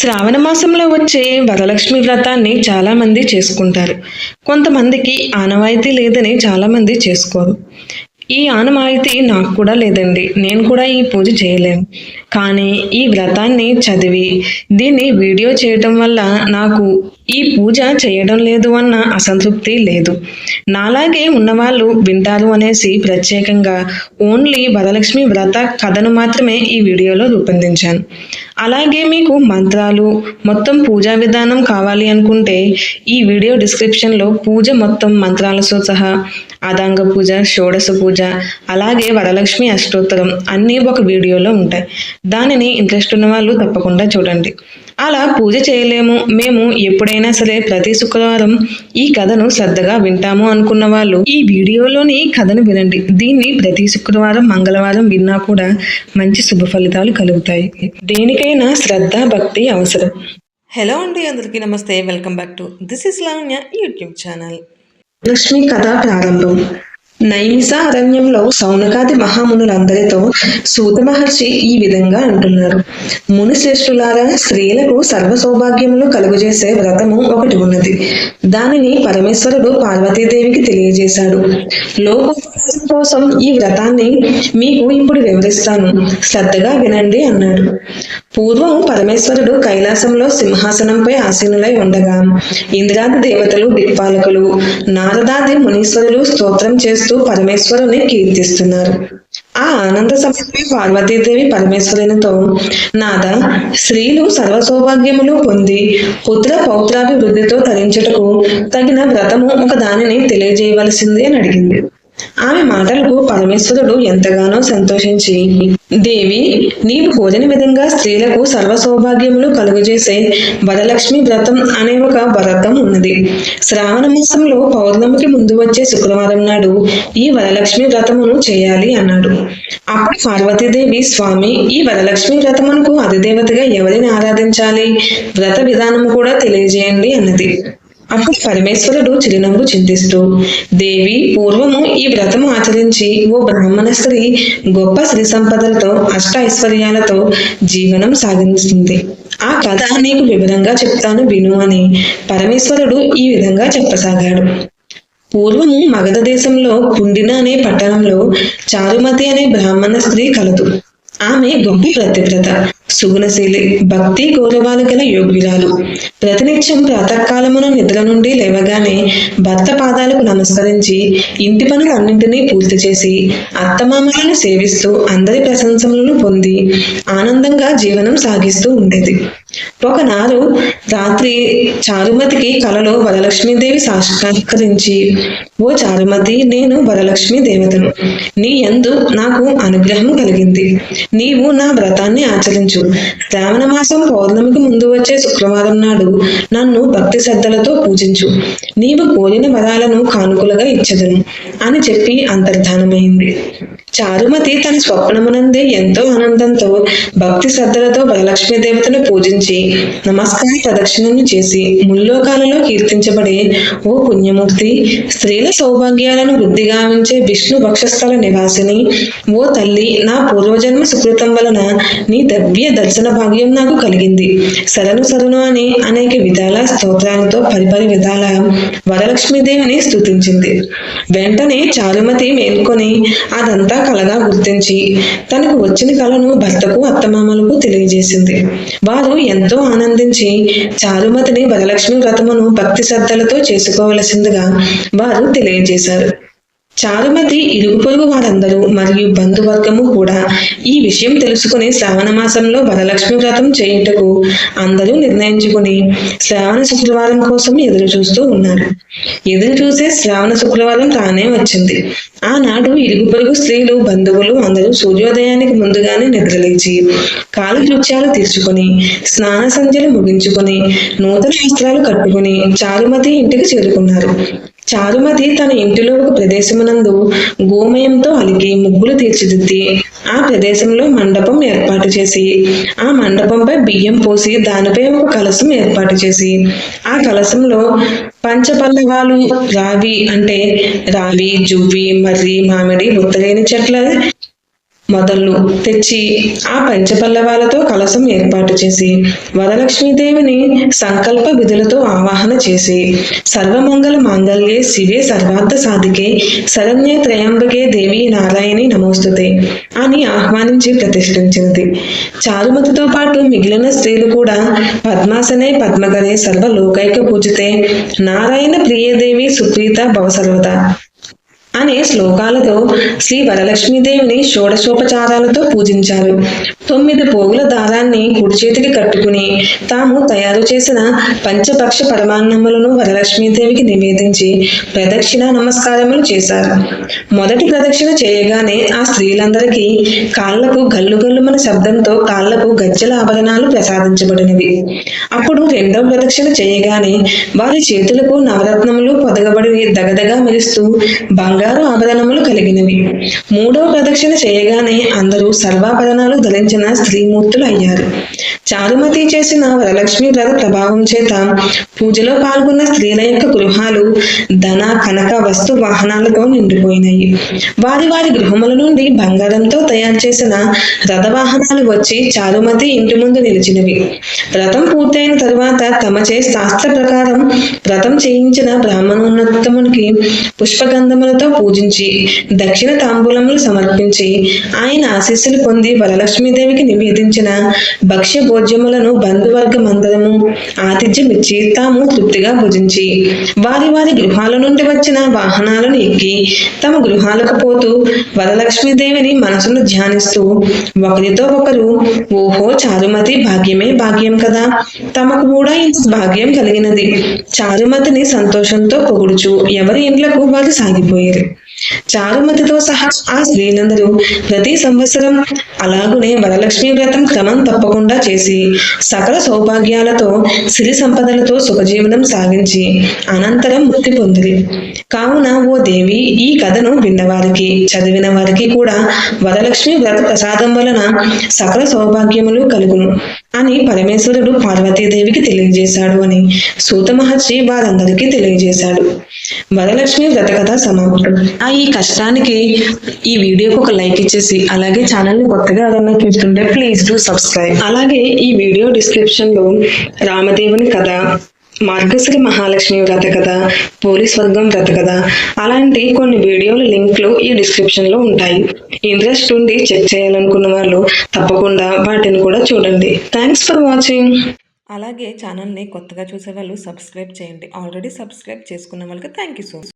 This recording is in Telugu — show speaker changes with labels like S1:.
S1: శ్రావణ మాసంలో వచ్చే వరలక్ష్మి వ్రతాన్ని చాలామంది చేసుకుంటారు. కొంతమందికి ఆనవాయితీ లేదని చాలామంది చేసుకోరు. ఈ ఆనవాయితీ నాకు కూడా లేదండి. నేను కూడా ఈ పూజ చేయలేను. కానీ ఈ వ్రతాన్ని చదివి దీన్ని వీడియో చేయటం వల్ల నాకు ఈ పూజ చేయడం లేదు అన్న అసంతృప్తి లేదు. నాలాగే ఉన్నవాళ్ళు వింటారు అనేసి ప్రత్యేకంగా ఓన్లీ వరలక్ష్మి వ్రత కథను మాత్రమే ఈ వీడియోలో రూపొందించాను. అలాగే మీకు మంత్రాలు మొత్తం పూజా విధానం కావాలి అనుకుంటే ఈ వీడియో డిస్క్రిప్షన్లో పూజ మొత్తం మంత్రాలతో సహా అదాంగ పూజ షోడశ పూజ అలాగే వరలక్ష్మి అష్టోత్తరం అన్నీ ఒక వీడియోలో ఉంటాయి. దానిని ఇంట్రెస్ట్ ఉన్న వాళ్ళు తప్పకుండా చూడండి. అలా పూజ చేయలేము. మేము ఎప్పుడైనా సరే ప్రతి శుక్రవారం ఈ కథను శ్రద్ధగా వింటాము అనుకున్న వాళ్ళు ఈ వీడియోలోని కథను వినండి. దీన్ని ప్రతి శుక్రవారం మంగళవారం విన్నా కూడా మంచి శుభ ఫలితాలు కలుగుతాయి. దేనికైనా శ్రద్ధ భక్తి అవసరం. హలో అండి అందరికీ నమస్తే. Welcome back to this is Lavanya YouTube channel. Lakshmi కథ ప్రారంభం. నైమిస అరణ్యంలో సౌనకాది మహామునులందరితో సూత మహర్షి ఈ విధంగా అంటున్నారు. ముని శ్రేష్ఠులారా స్త్రీలకు సర్వ సౌభాగ్యములు కలుగజేసే వ్రతము ఒకటి ఉన్నది. దానిని పరమేశ్వరుడు పార్వతీదేవికి తెలియజేశాడు. లోకోపకారం కోసం ఈ వ్రతాన్ని మీకు ఇప్పుడు వివరిస్తాను. శ్రద్ధగా వినండి అన్నాడు. పూర్వం పరమేశ్వరుడు కైలాసంలో సింహాసనంపై ఆసీనులై ఉండగా ఇంద్రాది దేవతలు దిక్పాలకులు నారదాది మునీశ్వరులు స్తోత్రం చేస్తూ పరమేశ్వరుని కీర్తిస్తున్నారు. ఆ ఆనంద సమయంలో పార్వతీదేవి పరమేశ్వరునితో నాద స్త్రీలు సర్వ సౌభాగ్యములు పొంది పుత్ర పౌత్రాభివృద్ధితో తరించుటకు తగిన వ్రతము ఒక దానిని తెలియజేయవలసిందే అని అడిగింది. ఆమె మాటలకు పరమేశ్వరుడు ఎంతగానో సంతోషించి దేవి నీవు కోరిన విధంగా స్త్రీలకు సర్వ సౌభాగ్యములు కలుగజేసే వరలక్ష్మి వ్రతం అనే ఒక వ్రతం ఉన్నది. శ్రావణ మాసంలో పౌర్ణమికి ముందు వచ్చే శుక్రవారం నాడు ఈ వరలక్ష్మి వ్రతమును చేయాలి అన్నాడు. అప్పుడు పార్వతీదేవి స్వామి ఈ వరలక్ష్మి వ్రతమునకు అధిదేవతగా ఎవరిని ఆరాధించాలి? వ్రత విధానము కూడా తెలియజేయండి అన్నది. అప్పుడు పరమేశ్వరుడు చిరునవ్వు చింతిస్తూ దేవి పూర్వము ఈ వ్రతము ఆచరించి ఓ బ్రాహ్మణ స్త్రీ గొప్ప శ్రీ సంపదలతో అష్ట ఐశ్వర్యాలతో జీవనం సాగిస్తుంది. ఆ కథ నీకు వివరంగా చెప్తాను విను అని పరమేశ్వరుడు ఈ విధంగా చెప్పసాగాడు. పూర్వము మగధ దేశంలో కుండిన అనే పట్టణంలో చారుమతి అనే బ్రాహ్మణ స్త్రీ కలదు. ఆమె గొప్ప ప్రతివ్రత సుగుణశీలి భక్తి గౌరవాలు గల యోగ్యురాలు. ప్రతినిత్యం ప్రాతకాలమున నిద్ర నుండి లేవగానే భర్త పాదాలకు నమస్కరించి ఇంటి పనులన్నింటినీ పూర్తి చేసి అత్తమామలను సేవిస్తూ అందరి ప్రశంసలను పొంది ఆనందంగా జీవనం సాగిస్తూ ఉండేది. ఒకనాడు రాత్రి చారుమతికి కలలో వరలక్ష్మీదేవి సాక్షాత్కరించి ఓ చారుమతి నేను వరలక్ష్మి దేవతను. నీ యందు నాకు అనుగ్రహం కలిగింది. నీవు నా వ్రతాన్ని ఆచరించు. శ్రావణ మాసం పౌర్ణమికి ముందు వచ్చే శుక్రవారం నాడు నన్ను భక్తి శ్రద్ధలతో పూజించు. నీవు కోరిన వరాలను కానుకలుగా ఇచ్చదను అని చెప్పి అంతర్ధానమైంది. చారుమతి తన స్వప్నమునందే ఎంతో ఆనందంతో భక్తి శ్రద్ధలతో వరలక్ష్మి దేవతను పూజించి నమస్కార ప్రదక్షిణను చేసి ముల్లోకాలలో కీర్తించబడే ఓ పుణ్యమూర్తి స్త్రీల సౌభాగ్యాలను వృద్ధిగావించే విష్ణు వక్షస్థల నివాసిని ఓ తల్లి నా పూర్వజన్మ సుకృతం వలన నీ దవ్య దర్శన భాగ్యం నాకు కలిగింది. శరణు శరణు అని అనేక విధాల స్తోత్రాలతో పరిపరి విధాల వరలక్ష్మీదేవిని స్తుతించింది. వెంటనే చారుమతి మేల్కొని అదంతా కలగా గుర్తించి తనకు వచ్చిన కళను భర్తకు అత్తమామలకు తెలియజేసింది. వారు ఎంతో ఆనందించి చారుమతిని వరలక్ష్మి వ్రతమును భక్తి శ్రద్ధలతో చేసుకోవలసిందిగా వారు తెలియజేశారు. చారుమతి ఇరుగు పొరుగు వారందరూ మరియు బంధువర్గము కూడా ఈ విషయం తెలుసుకుని శ్రావణ మాసంలో వరలక్ష్మి వ్రతం చేయుటకు అందరూ నిర్ణయించుకుని శ్రావణ శుక్రవారం కోసం ఎదురు చూస్తూ ఉన్నారు. ఎదురు చూసే శ్రావణ శుక్రవారం రానే వచ్చింది. ఆనాడు ఇరుగు పొరుగు స్త్రీలు బంధువులు అందరూ సూర్యోదయానికి ముందుగానే నిద్రలేచి కాలకృత్యాలు తీర్చుకొని స్నాన సంధ్యలు ముగించుకొని నూతన వస్త్రాలు కట్టుకుని చారుమతి ఇంటికి చేరుకున్నారు. చారుమతి తన ఇంటిలో ఒక ప్రదేశమునందు గోమయంతో అలికి ముగ్గులు తీర్చిదిద్ది. ఆ ప్రదేశంలో మండపం ఏర్పాటు చేసి ఆ మండపంపై బియ్యం పోసి దానిపై ఒక కలసం ఏర్పాటు చేసి. ఆ కలసంలో పంచపల్లవాలు రావి అంటే రావి జువ్వి మర్రి మామిడి ఉత్తరేని చెట్ల మొదళ్ళు తెచ్చి ఆ పంచపల్లవాలతో కలసం ఏర్పాటు చేసి వరలక్ష్మీదేవిని సంకల్ప విధులతో ఆవాహన చేసి సర్వమంగళ మాంగళ్యే శివే సర్వార్థ సాధికే శరణ్యే త్రయంబకే దేవి నారాయణి నమోస్తుతే అని ఆహ్వానించి ప్రతిష్ఠించినది. చారుమతితో పాటు మిగిలిన స్త్రీలు కూడా పద్మాసనే పద్మగరే సర్వలోకైక పూజితే నారాయణ ప్రియదేవి సుప్రీత భవసర్వత అనే శ్లోకాలతో శ్రీ వరలక్ష్మీదేవిని షోడశోపచారాలతో పూజించారు. తొమ్మిది పోగుల దారాన్ని కుడి చేతికి కట్టుకుని తాము తయారు చేసిన పంచపక్ష పరమాన్నములను వరలక్ష్మీదేవికి నివేదించి ప్రదక్షిణ నమస్కారములు చేశారు. మొదటి ప్రదక్షిణ చేయగానే ఆ స్త్రీలందరికీ కాళ్ళకు గల్లు గల్లుమన శబ్దంతో కాళ్ళకు గజ్జల ఆభరణాలు ప్రసాదించబడినవి. అప్పుడు రెండవ ప్రదక్షిణ చేయగానే వారి చేతులకు నవరత్నములు పొదగబడి దగదగా మెరుస్తూ బంగారు ఆభరణములు కలిగినవి. మూడవ ప్రదక్షిణ చేయగానే అందరూ సర్వాభరణాలు ధరించిన స్త్రీమూర్తులు అయ్యారు. చారుమతి చేసిన వరలక్ష్మి వ్రత ప్రభావం చేత పూజలో పాల్గొన్న స్త్రీల యొక్క గృహాలు ధన కనక వస్తు వాహనాలతో నిండిపోయినాయి. వారి వారి గృహముల నుండి బంగారంతో తయారు చేసిన రథ వాహనాలు వచ్చి చారుమతి ఇంటి ముందు నిలిచినవి. వ్రతం పూర్తయిన తరువాత తమచే శాస్త్ర ప్రకారం వ్రతం చేయించిన బ్రాహ్మణోన్నతమునికి పుష్పగంధములతో పూజించి దక్షిణ తాంబూలములు సమర్పించి ఆయన ఆశీస్సులు పొంది వరలక్ష్మీదేవికి నివేదించిన భక్ష్య భోజ్యములను బంధువర్గం అందరము ఆతిథ్యమిచ్చి తాము తృప్తిగా భుజించి వారి వారి గృహాల నుండి వచ్చిన వాహనాలను ఎక్కి తమ గృహాలకు పోతూ వరలక్ష్మీదేవిని మనసును ధ్యానిస్తూ ఒకరితో ఒకరు ఓహో చారుమతి భాగ్యమే భాగ్యం కదా తమకు కూడా ఇంత భాగ్యం కలిగినది. చారుమతిని సంతోషంతో పొగుడుచు ఎవరి ఇండ్లకు వారు సాగిపోయారు చారుమతితో సహా ఆ స్త్రీలందరూ ప్రతి సంవత్సరం అలాగునే వరలక్ష్మి వ్రతం క్రమం తప్పకుండా చేసి సకల సౌభాగ్యాలతో సిరి సంపదలతో సుఖజీవనం సాగించి అనంతరం ముక్తి పొందిరి. కావున ఓ దేవి ఈ కథను విన్నవారికి చదివిన వారికి కూడా వరలక్ష్మి వ్రత ప్రసాదం వలన సకల సౌభాగ్యములు కలుగును అని పరమేశ్వరుడు పార్వతీదేవికి తెలియజేశాడు అని సూత మహర్షి వారందరికీ తెలియజేశాడు. వరలక్ష్మి వ్రత కథ సమాప్తం. ఆ ఈ కష్టానికి ఈ వీడియోకి ఒక లైక్ ఇచ్చేసి అలాగే ఛానల్ని కొత్తగా ఎవరైనా చూస్తుంటే ప్లీజ్ డూ సబ్స్క్రైబ్. అలాగే ఈ వీడియో డిస్క్రిప్షన్లో రామదేవుని కథ మార్గశ్రీ మహాలక్ష్మి వ్రత కథ పోలీస్ వర్గం వ్రత కథ అలాంటి కొన్ని వీడియోల లింక్లు ఈ డిస్క్రిప్షన్లో ఉంటాయి. ఇంట్రెస్ట్ ఉండి చెక్ చేయాలనుకున్న వాళ్ళు తప్పకుండా వాటిని కూడా చూడండి. Thanks for watching. అలాగే ఛానల్ని కొత్తగా చూసే వాళ్ళు సబ్స్క్రైబ్ చేయండి. ఆల్రెడీ సబ్స్క్రైబ్ చేసుకున్న వాళ్ళకి థ్యాంక్ యూ సో